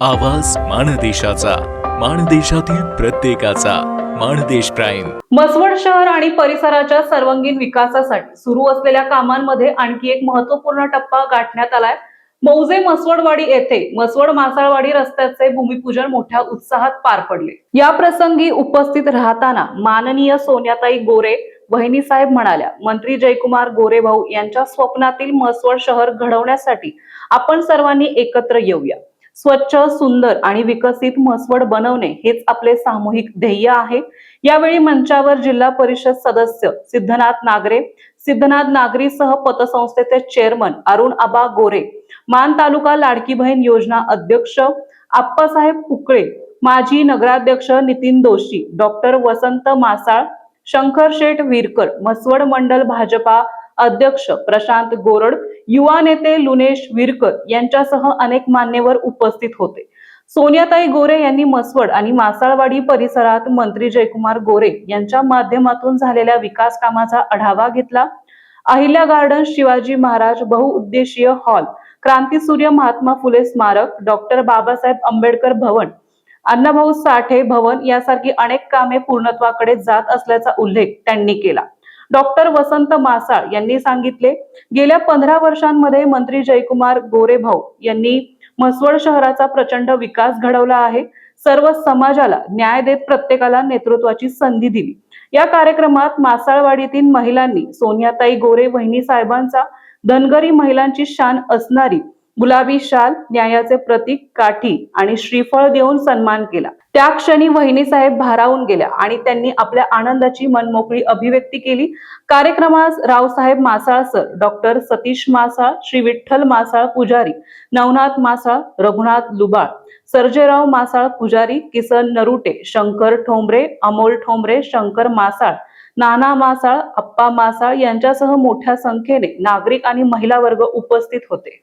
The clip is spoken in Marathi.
आवाज माणदेशाचा माणदेशातील प्रत्येकाचा माणदेश प्राईम. मसवड शहर आणि परिसराच्या सर्वांगीण विकासासाठी सुरू असलेल्या कामांमध्ये आणखी एक महत्त्वपूर्ण टप्पा गाठण्यात आलाय. मौजे मसवडवाडी येथे मसवड मासाळवाडी रस्त्याचे भूमिपूजन मोठ्या उत्साहात पार पडले. या प्रसंगी उपस्थित राहताना माननीय सोन्याताई गोरे वहिनी साहेब म्हणाल्या मंत्री जयकुमार गोरे भाऊ यांच्या स्वप्नातील मसवड शहर घडवण्यासाठी आपण सर्वांनी एकत्र येऊया. स्वच्छ सुंदर आणि विकसित म्हसवड बनवणे हेच आपले सामूहिक ध्येय आहे. यावेळी मंचावर जिल्हा परिषद सदस्य सिद्धनाथ नागरे सिद्धनाथ नागरी सह पतसंस्थेचे चेअरमन अरुण आबा गोरे मान तालुका लाडकी बहीण योजना अध्यक्ष आप्पासाहेब कुकळे माजी नगराध्यक्ष नितीन दोशी डॉक्टर वसंत मासाळ शंकर शेठ विरकर म्हसवड मंडल भाजपा अध्यक्ष प्रशांत गोरड युवा नेते लुनेश विरकर यांच्यासह अनेक मान्यवर उपस्थित होते. सोनियाताई गोरे यांनी मसवड आणि मासाळवाडी परिसरात मंत्री जयकुमार गोरे यांच्या माध्यमातून झालेल्या विकास कामाचा आढावा घेतला. अहिल्या गार्डन शिवाजी महाराज बहुउद्देशीय हॉल क्रांतीसूर्य महात्मा फुले स्मारक डॉक्टर बाबासाहेब आंबेडकर भवन अण्णाभाऊ साठे भवन यासारखी अनेक कामे पूर्णत्वाकडे जात असल्याचा उल्लेख त्यांनी केला. डॉक्टर वसंत मासाळ यांनी सांगितले. गेल्या पंधरा वर्षांमध्ये मंत्री जयकुमार गोरेभाऊ यांनी म्हसवड शहराचा प्रचंड विकास घडवला आहे. सर्व समाजाला न्याय देत प्रत्येकाला नेतृत्वाची संधी दिली. या कार्यक्रमात मासाळवाडीतील महिलांनी सोनियाताई गोरे वहिनी साहेबांचा धनगरी महिलांची शान असणारी गुलाबी शाल न्यायाचे प्रतीक काठी आणि श्रीफळ देऊन सन्मान केला. त्या क्षणी वहिनी साहेब भारावून गेल्या आणि त्यांनी आपल्या आनंदाची मनमोकळी अभिव्यक्ती केली. कार्यक्रमास रावसाहेब मासाळ सर डॉक्टर सतीश मासाळ श्री विठ्ठल मासाळ पुजारी नवनाथ मासाळ रघुनाथ लुबाळ सर्जेराव मासाळ पुजारी किसन नरुटे शंकर ठोंबरे अमोल ठोंबरे शंकर मासाळ नाना मासाळ अप्पा मासाळ यांच्यासह मोठ्या संख्येने नागरिक आणि महिला वर्ग उपस्थित होते.